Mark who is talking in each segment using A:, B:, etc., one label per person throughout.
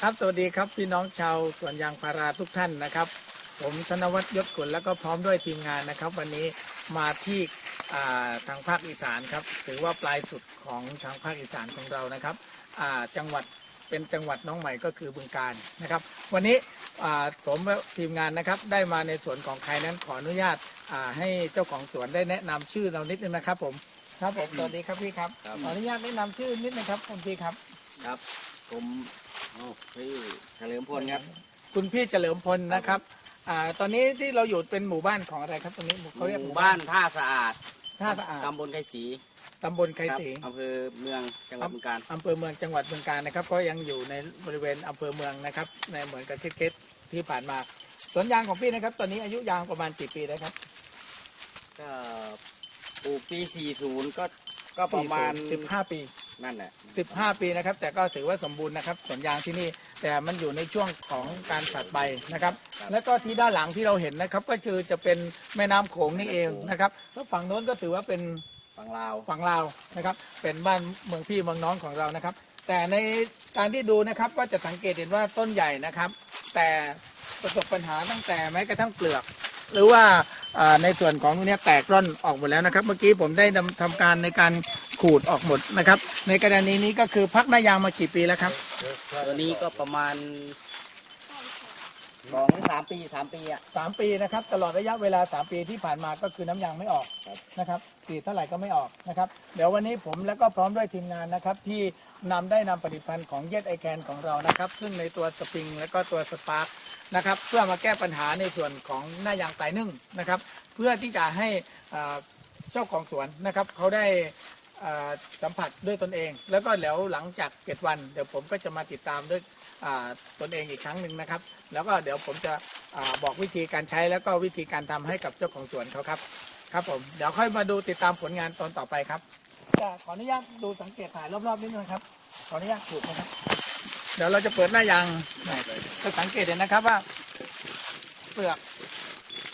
A: ครับสวัสดีครับพี่น้องชาวสวนยางพาราทุกท่านนะครับ ผมธนวัฒน์ยศกุลแล้วก็พร้อมด้วยทีมงานนะครับ วันนี้มาที่อ่าทางภาคอีสานครับถือว่าปลายสุดของทางภาคอีสานของเรานะครับอ่าจังหวัดเป็นจังหวัดน้องใหม่ก็คือบึงการนะครับ วันนี้อ่าผมและทีมงานนะครับได้มาในสวนของใครนั้นขออนุญาตอ่าให้เจ้าของสวนได้แนะนำชื่อเรานิดนึงนะครับ ผมครับผมสวัสดีครับพี่ครับ
B: ครับ
A: ขออนุญาตแนะนำชื่อนิดนึงครับคุณพี่ครับ
B: ครับ ผม โอ้พี่เฉลิมพลครับ
A: คุณพี่เฉลิมพลนะครับอ่าตอนนี้ที่เราอยู่เป็นหมู่บ้านของอะไรครับตรงนี้เขาเรียก
B: หมู่บ้านท่าสะอาด
A: ท่าสะอาด
B: ตำบลไคศรี
A: ตำบลไคศรี
B: ครับอำเภอเมืองจังหวัดบึงกาฬ
A: อำเภอเมืองจังหวัดบึงกาฬนะครับ ก็ยังอยู่ในบริเวณอำเภอเมืองนะครับ ในเหมือนกับเคสๆที่ผ่านมาสวนยางของพี่นะครับ ตอนนี้อายุยางประมาณกี่ปีแล้วครับ
B: ก็ปลูกปี 40 ก็ก็ประมาณ
A: สิบห้าปี
B: นั่นแหละ
A: 15 ปีนะครับ แต่ก็ถือว่าสมบูรณ์นะครับสวนยางที่นี่ แต่มันอยู่ในช่วงของการสัดใบนะครับ แล้วก็ที่ด้านหลังที่เราเห็นนะครับ ก็คือจะเป็นแม่น้ำโขงนี่เองนะครับแล้วฝั่งโน้นก็ถือว่าเป็น
B: ฝั่งลาว
A: ฝั่งลาวนะครับเป็นบ้านเมืองพี่เมืองน้องของเรานะครับ แต่ในการที่ดูนะครับก็จะสังเกตเห็นว่าต้นใหญ่นะครับ แต่ประสบปัญหาตั้งแต่แม้กระทั่งเปลือก หรือว่าอ่าในส่วนของตรงเนี้ยแตกร่อนออกหมดแล้วนะครับ เมื่อกี้ผมได้นำทำการในการ ขูดออกหมดนะครับ ในกรณีนี้ก็คือพักหน้ายางมากี่ปีแล้วครับ
B: ตัวนี้ก็ประมาณสองสามปีสามปีอะ
A: สามปีนะครับ ตลอดระยะเวลาสามปีที่ผ่านมาก็คือน้ำยางไม่ออก
B: ครับ
A: นะครับกรีดเท่าไหร่ก็ไม่ออกนะครับ เดี๋ยววันนี้ผมแล้วก็พร้อมด้วยทีมงานนะครับ ที่นำได้นำผลิตภัณฑ์ของเย d ไอแคนของเรานะครับ ซึ่งในตัวสปริงและก็ตัวสปาร์คนะครับ เพื่อมาแก้ปัญหาในส่วนของหน้ายางตายนึ่งนะครับ เพื่อที่จะให้อ่าเจ้าของสวนนะครับเขาได้อ่า สัมผัสด้วยตนเอง แล้วก็แล้วหลังจากเจ็ดวัน เดี๋ยวผมก็จะมาติดตามด้วยตนเองอีกครั้งหนึ่งนะครับ แล้วก็เดี๋ยวผมจะอบอกวิธีการใช้แล้วก็วิธีการทำให้กับเจ้าของสวนเขาครับ ครับผมเดี๋ยวค่อยมาดูติดตามผลงานตอนต่อไปครับจะขออนุญาตดูสังเกตถ่ายรอบๆนิดนึงครับ ขออนุญาตถูกนะครับ เดี๋ยวเราจะเปิดหน้ายางจะสังเกตเห็นนะครับว่า เปลือก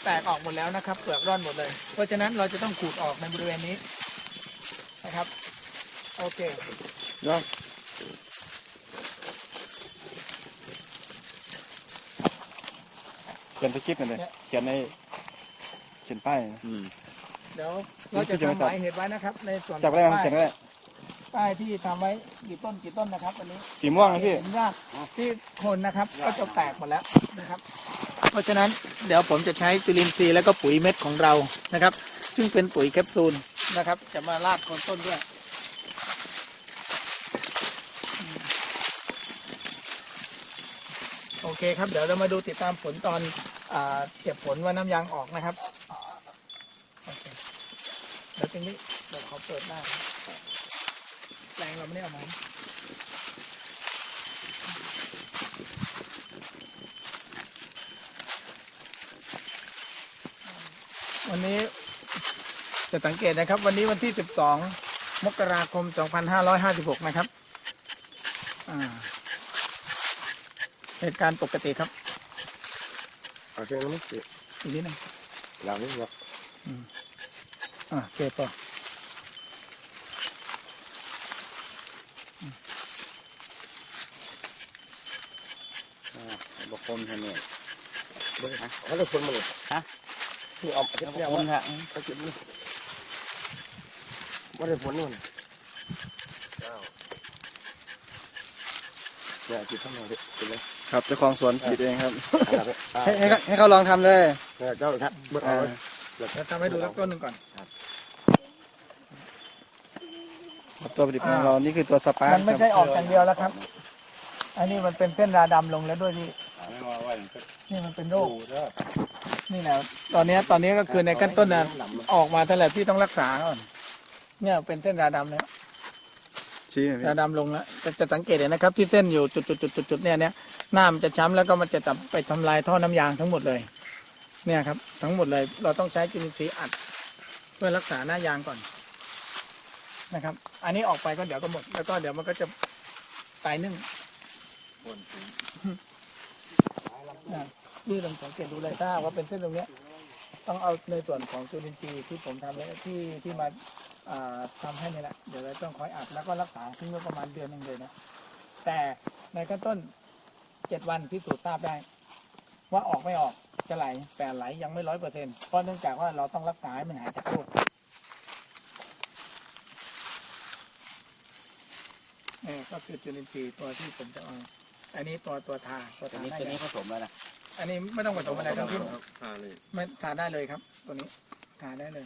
A: แตกออกหมดแล้วนะครับ เปลือกร่อนหมดเลย เพราะฉะนั้นเราจะต้องขูดออกในบริเวณนี้ นะครับ โอเค
C: เนาะเขียนสคริปต์หน่อยเลยเขียนในเขียนป้าย
B: อืม
A: เดี๋ยวเราจะทำหมายเหตุไว้นะครับ ในส่วน
C: จับได้ไหม
A: ป้าย
C: เขียนได้
A: ป้ายที่ทำไว้กี่ต้นกี่ต้นนะครับวันนี้
C: สีม่วงนะพี่
A: เห็นว่าที่โคนนะครับ ก็จะแตกหมดแล้วนะครับ เพราะฉะนั้นเดี๋ยวผมจะใช้จุลินทรีย์แล้วก็ปุ๋ยเม็ดของเรานะครับ ซึ่งเป็นปุ๋ยแคปซูล นะครับ จะมาราดโคนต้นด้วย โอเคครับ เดี๋ยวเรามาดูติดตามผลตอนอเก็บผลว่าน้ำยางออกนะครับโอเคเดี๋ยวตรงนี้เดี๋ยวขอเปิดหน้าแปลงเราไม่ได้เอามาวันนี้ จะสังเกตนะครับ วันนี้วันที่ 12 มกราคม 2556 นะครับอ่าเหตุการณ์ปกติครับ
C: เอาเขียนแล้วมั้ง
A: อีกนิดหนึง
C: หลังนี่ครับ
A: อ่าโอเคป่ะ
B: บกคมเท่านี้
C: เบิ้งเขาเลยคนมาเลย
B: ฮะ
C: นี่เอา
B: บ
C: เก็บ
B: ก
C: เนี่ย
B: คม
C: ว่า
B: ค่ะ
C: เขาเก็บนี่ ว่าได้ผลนู่นเนี่ยจิตทั้งหมดเลยเป็นเลย
D: ครับเจ้าของสวนผิดเองครับ
C: อ่า
D: ให้ให้เขาให้เขาลองทำเลย
C: เนี่ยเจ้าครับเบิ้งเอาเลย
A: เดี๋ยวทำให้ดูสักต้นหนึ่งก่อน
D: ครับตัวผลิตภัณฑ์ของเรานี่คือตัวสปาร์ค
A: มันไม่ใช่ออกอย่างเดียวแล้วครับ อันนี้มันเป็นเส้นราดำลงแล้วด้วยที่นี่มันเป็นโรคนี่แหละตอนนี้ตอนนี้ก็คือในขั้นต้นนะออกมาเท่าไหร่ที่ต้องรักษาก่อน เนี่ยเป็นเส้นราดำแล้ว
D: ชี้หน่อยพี่
A: ราดำลงแล้วจะจะสังเกตเห็นนะครับ ที่เส้นอยู่จุดจุดจุดจุดจุดเนี่ยเนี่ยหน้ามันจะช้ำแล้วก็มันจะจับไปทำลายท่อน้ำยางทั้งหมดเลย เนี่ยครับ ทั้งหมดเลยเราต้องใช้จุลินทรีย์อัด เพื่อรักษาหน้ายางก่อนนะครับ อันนี้ออกไปก็เดี๋ยวก็หมด แล้วก็เดี๋ยวมันก็จะตายนึ่งนะนี่ลองสังเกตดูเลยถ้าว่าเป็นเส้นตรงเนี้ย ต้องเอาในส่วนของจุลินทรีย์ที่ผมทำแล้วที่ที่มา อ่าทำให้เนี่ยแหละเดี๋ยวเราต้องคอยอัดแล้วก็รักษาทิ้งไว้ประมาณเดือนหนึ่งเลยนะแต่ในขั้นต้นเจ็ดวันพิสูจน์ทราบได้ ว่าออกไม่ออกจะไหลแต่ไหลยังไม่ร้อยเปอร์เซ็นต์เพราะเนื่องจากว่าเราต้องรักษาให้มันหายจากโรคนี่ก็คือจุลินทรีย์ตัวที่ผมจะเอาอันนี้ตัวตัวทาตัว
B: ตัว
A: ทา
B: นี้
A: ได้
B: ตัวนี้
A: เลย
B: ผสมแล้วนะ
A: อันนี้ไม่ต้องผสมอะไรทั้งสิ้น
C: ทาเลย
A: ไม่ทาได้เลยครับ ตัวนี้ทาได้เลย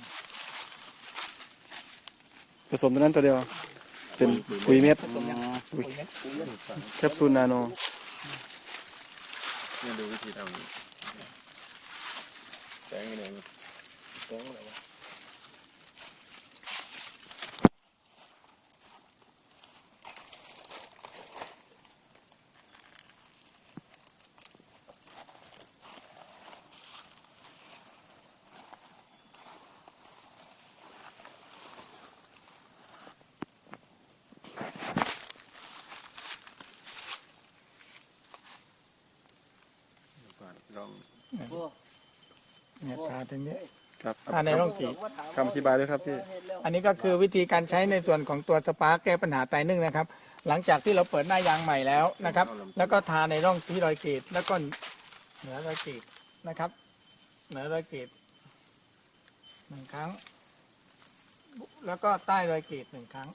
D: ผสมตัวนั้นตัวเดียว เป็นปุ๋ยเม็ดปุ๋ยแคปซูลนาโน
C: เนี่ยดูวิธีทำแสงยังไงแสงอะไรวะ ก่ อนลอง
A: เนี่ยทาถึงนี้
D: ครับ
A: ทาในร่องกรีด
D: คำอธิบายด้วยครับพี่
A: อันนี้ก็คือวิธีการใช้ในส่วนของตัวสปาร์กแก้ปัญหาไตนึ่งนะครับ หลังจากที่เราเปิดหน้ายางใหม่แล้วนะครับ แล้วก็ทาในร่องที่รอยกรีดแล้วก็เหนือรอยกรีดนะครับ เหนือรอยกรีดหนึ่งครั้ง แล้วก็ใต้รอยกรีดหนึ่งครั้ง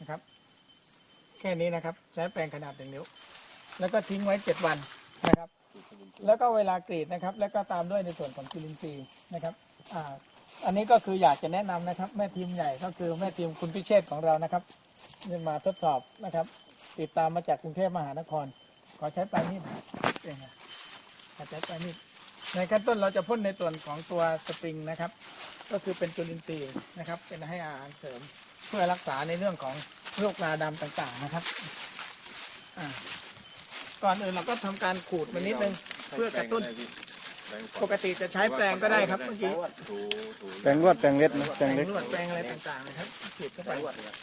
A: นะครับ แค่นี้นะครับ ใช้แปรงขนาดหนึ่งนิ้ว แล้วก็ทิ้งไว้เจ็ดวันนะครับ แล้วก็เวลากรีดนะครับ แล้วก็ตามด้วยในส่วนของจุลินทรีย์นะครับอ่าอันนี้ก็คืออยากจะแนะนำนะครับ แม่ทีมใหญ่ก็คือแม่ทีมคุณพิเชษของเรานะครับนี่มาทดสอบนะครับ ติดตามมาจากกรุงเทพมหานคร ขอใช้ปลายมีดเองขอใช้ปลายมีดในขั้นต้นเราจะพ่นในส่วนของตัวสปริงนะครับ ก็คือเป็นจุลินทรีย์นะครับ เป็นให้อาหารเสริมเพื่อรักษาในเรื่องของโรคราดำต่างๆนะครับอ่า ก่อนอื่นเราก็ทำการขูดมันนิดนึง เพื่อกระตุ้น ปกติจะใช้แปรงก็ได้ครับเมื่อกี้
C: ถูถู
D: แปลงรวดแปลงเล็ดนะ
A: แป
D: แป
A: ร
D: ลง
A: ง
D: เล็ก
A: นวดแปรงอะไรต่างๆนะครับฉีดเข้าไป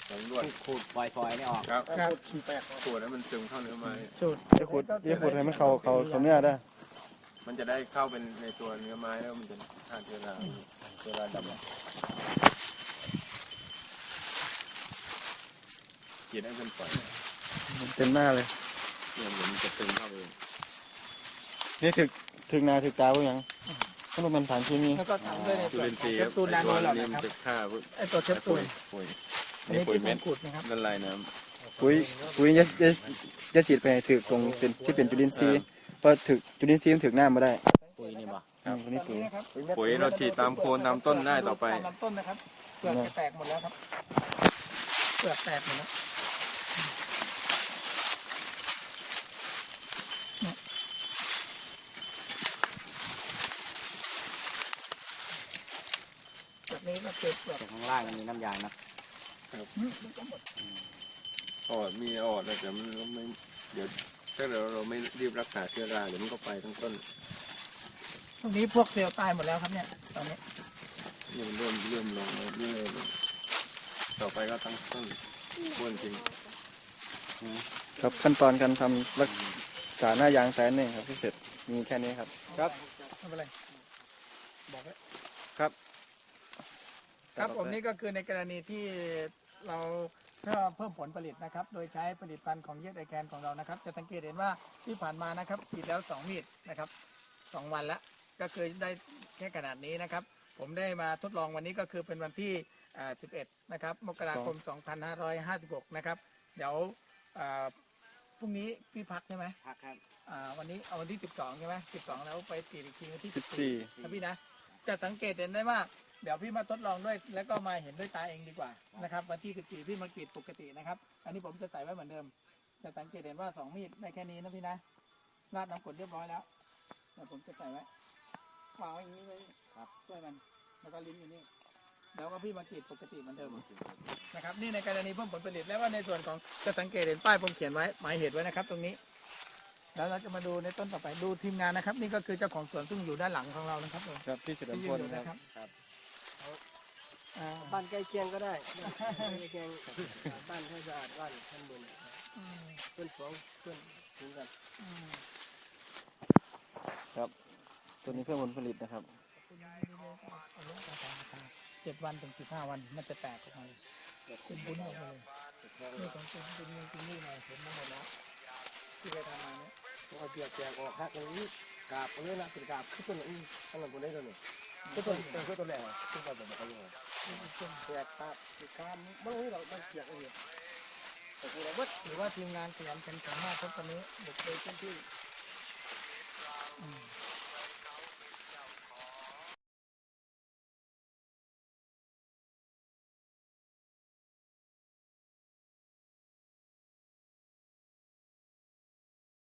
C: แสงรวด
B: ขูดฟอยๆนี่ออก
C: ครับ
A: ครับ
C: ขวดแล้วมันซึมเข้าเนื้อไม้
A: สูตร
D: จะขุดจะขุดให้มันเขาเขาเขาเนื้อได้
C: มันจะได้เข้าเป็นในตัวเนื้อไม้แล้วมันจะฆ่าเชื้อราเชื้อราดำเกลียดให้เป็นปล่อย
D: เต็มหน้าเลย
C: เนี่ยมันจะซึมเข้าไปเอง
D: นี่ถึกถึกนาถึกตาพวกหยังขนมมันผ่านเคมี
A: แล้วก็ตามด้วยใน
C: จุ
A: ส่วน
C: ลิน
A: ข
C: ท
A: อง
C: รีย์
A: แคปซูลนาโน
C: ตัว
A: หลอด
C: นี้
A: นะค
C: มั
A: รับ
C: นจะฆ่าพวก
A: ไอตัวแคปซู
C: ปุ๋
A: ล
C: ยปุ๋ย
A: อันนี้
C: ปุ๋ย
A: ที่ผ
C: เม็
A: ม
C: ด
A: ขูดนะครับ
C: นั่นลายน้
D: ปุ๋ยปุ๋ยจะจะจะฉีดไปให้ถึกตรงเป็นที่เป็นจุลินทรีย์เพราะถึกจุลินทรีย์มันถึกหน้ามาได้
B: ปุ๋ยนี่บ่
D: อืมตัวนี้ปุ๋ย
A: นะครับำ
C: ปุ๋ยเราฉีดตามโคนตามต้นได้ต่อไป
A: ตามลำต้นนะครับเปลือกจะแตกหมดแล้วครับเปลือกแตกหมดแล้วแบบนี้ก็ เก็บเปลือก
B: แต่ข้างล่างมันมีน้ำยางนะ
A: อืมมันก็หมด
C: ออดมีออดแต่มันไม่เดี๋ยวถ้าเราเราไม่รีบรักษาเชื้อราเดี๋ยวมันก็ไปทั้งต้น
A: ตรงนี้พวกเซลล์ตายหมดแล้วครับเนี่ยตอนนี้
C: นี่มันเริ่มเริ่มลงแล้วเรื่อยๆลงต่อไปก็ตั้งต้นบ้วนจริง
D: ครับขั้นตอนการทำรักษาหน้ายางแสนหนึ่งครับที่เสร็จมีแค่นี้ครับ
A: ครับไม่เป็นไรบอกไว้
D: ครับ
A: ครับผมนี่ก็คือในกรณีที่เราเพื่อเพิ่มผลผลิตนะครับ โดยใช้ผลิตภัณฑ์ของเยสไอแคนของเรานะครับ จะสังเกตเห็นว่าที่ผ่านมานะครับกรีดแล้วสองมีดนะครับสองวันแล้วก็คือได้แค่ขนาดนี้นะครับ ผมได้มาทดลองวันนี้ก็คือเป็นวันที่อ่า11 นะครับ มกราคม 2556 นะครับ เดี๋ยวอ่าพรุ่งนี้พี่พักใช่ไหม
B: พักครับ
A: อ่าวันนี้เอาวันที่ 12 ใช่ไหม12 แล้วไปกรีดอีกทีวันที่
D: สิบสี่
A: 14นะพี่นะ จะสังเกตเห็นได้ว่า เดี๋ยวพี่มาทดลองด้วย แล้วก็มาเห็นด้วยตาเองดีกว่านะครับวันที่14พี่มากรีดปกตินะครับ อันนี้ผมจะใส่ไว้เหมือนเดิม จะสังเกตเห็นว่าสองมีดได้แค่นี้นะพี่นะราดน้ำกรดเรียบร้อยแล้วเดี๋ยวผมจะใส่ไว้วางไว้อย่างนี้ไว้ครับช่วยมันแล้วก็ลิ้นอยู่นี่แล้วก็พี่มากรีดปกติเหมือนเดิมนะครับ นี่ในกรณีเพิ่มผลผลิตแล้วว่าในส่วนของจะสังเกตเห็นป้ายผมเขียนไว้หมายเหตุไว้นะครับ ตรงนี้ แล้วเราจะมาดูในต้นต่อไปดูทีมงานนะครับ นี่ก็คือเจ้าของสวนซึ่งอยู่ด้านหลังของเรานะครับผม
D: ครับที่เฉลิม
A: ที่
D: พ
A: ยืน
D: ล
A: อยู่
D: ค
A: นะค
D: รั
A: รั
D: บบ
A: อ่า
E: บ้านใกล้เคียงก็ได้บ้านใกล้เคียงบ้านให้สะอาดบ้านข้างบน
A: อืม
E: เพื่อนสองเพื่อนถึงกัน
A: อืม
D: ตัวนี้เพื่อผลผลิตนะครับ
A: เจ็ดวันถึงสิบห้าวันมันจะแตกออกมาเลยเป็นบุญออกมาเลยนี่ของจริงจริงจริงนี่หน่อยเห็นมาหมดแล้วที่ไปทำมาเนี่ย
E: เอาเปียกแจกออกฮักอย่างนี้กาบเอาเลยนะเป็นกาบขึ้นต้นนี้ข้างหลังบนได้ตัวนี้ ขึ้นต้นเออขึ้นต้นแรกอะขึ้นต้นแบบนี้แจกกาบกาบมันไม่เรามันเปียกเลยแต่กูเราเบิด
A: ถือว่าทีมงานขยันขันสามากครับตอนนี้บุกเลยที่